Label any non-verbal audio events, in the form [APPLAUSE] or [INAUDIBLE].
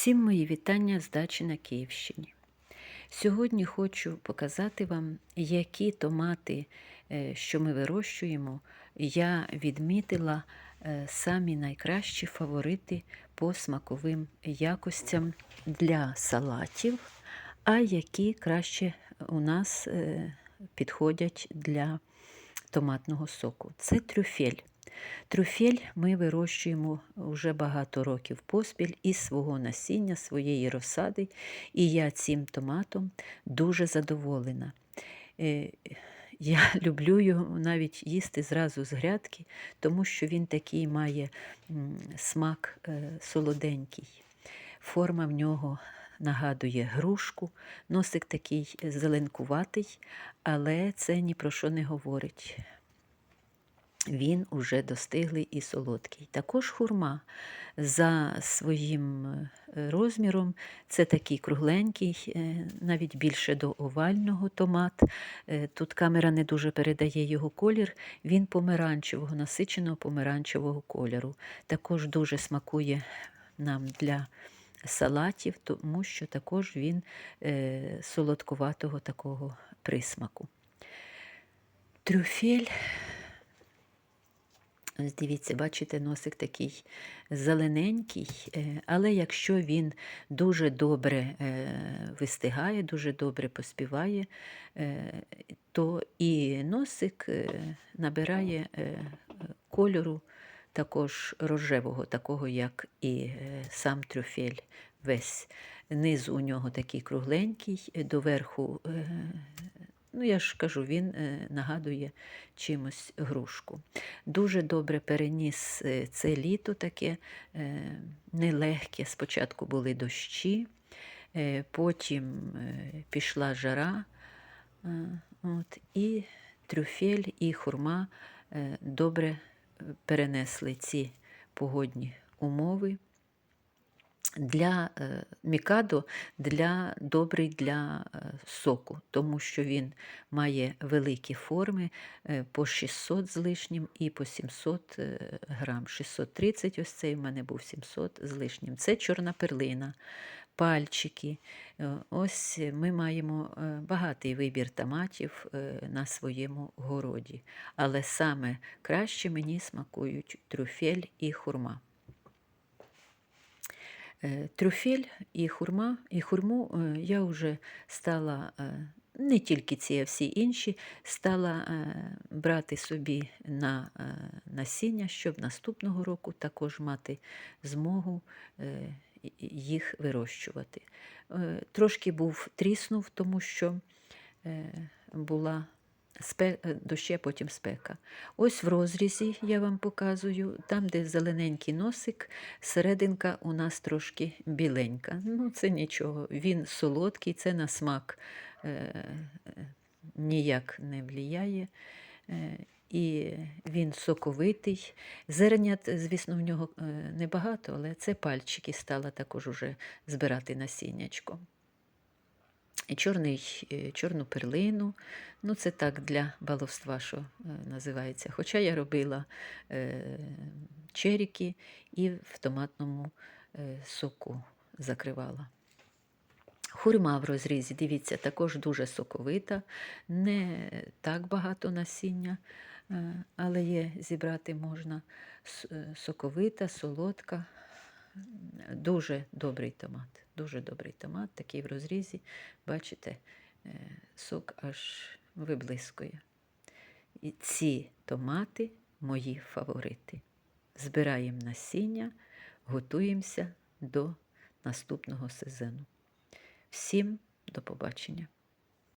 Всім мої вітання з дачі на Київщині. Сьогодні хочу показати вам, які томати, е, що ми вирощуємо, я відмітила е, самі найкращі фаворити по смаковим якостям для салатів, а які краще у нас е, підходять для томатного соку. Це трюфель. Трюфель ми вирощуємо вже багато років поспіль із свого насіння, своєї розсади, і я цим томатом дуже задоволена. Е, Я [LAUGHS] люблю його навіть їсти зразу з грядки, тому що він такий має смак е, солоденький. Форма в нього нагадує грушку, носик такий зеленкуватий, але це ні про що не говорить він уже достиглий і солодкий. Також хурма за своїм е, розміром це такий кругленький, е, навіть більше до овального томат. Е, Тут камера не дуже передає його колір, він помаранчевого, насиченого помаранчевого кольору. Також дуже смакує нам для салатів, тому що також він солодкуватого такого присмаку. Трюфель Ось Дивіться, бачите, носик такий зелененький, е, але якщо він дуже добре е, вистигає, дуже добре поспіває, е, то і носик набирає кольору також рожевого, такого, як і сам трюфель весь. Низ у нього такий кругленький, доверху Ну, я ж кажу, він е, нагадує чимось грушку. Дуже добре переніс е, це літо таке е, нелегке. Спочатку були дощі, потім пішла жара, от, і трюфель, і хурма добре перенесли ці погодні умови для е, мікадо для добрий для е, соку, тому що він має великі форми е, по 600 з лишнім і по 700 грам. 630 ось цей в мене був 700 з лишнім. Це чорна перлина, пальчики. Ось ми маємо багатий вибір томатів на своєму городі. Але саме краще мені смакують трюфель і хурма. Е, трюфель і хурма, і хурму е, я вже стала, е, не тільки ці, а всі інші, стала брати собі на насіння, щоб наступного року також мати змогу їх вирощувати. Трошки був тріснув, тому що була Е, потім спека. Ось в розрізі я вам показую, там, де зелененький носик, серединка у нас трошки біленька. Ну, це нічого. Він солодкий, це на смак е, ніяк не влияє. Е, і він соковитий. Зернят, звісно, в нього е, небагато, але це пальчики стала також уже збирати насіннячко чорний, е, чорну перлину. Ну, Це так для баловства, що е, називається. Хоча я робила е, черіки і в томатному соку закривала. Хурма в розрізі, дивіться, також дуже соковита, не так багато насіння, але є зібрати можна соковита, солодка, дуже добрий томат. Дуже добрий томат, такий в розрізі. Бачите, е, сок аж виблискує. І ці томати мої фаворити. Збираємо насіння, готуємося до наступного сезону. Всім до побачення!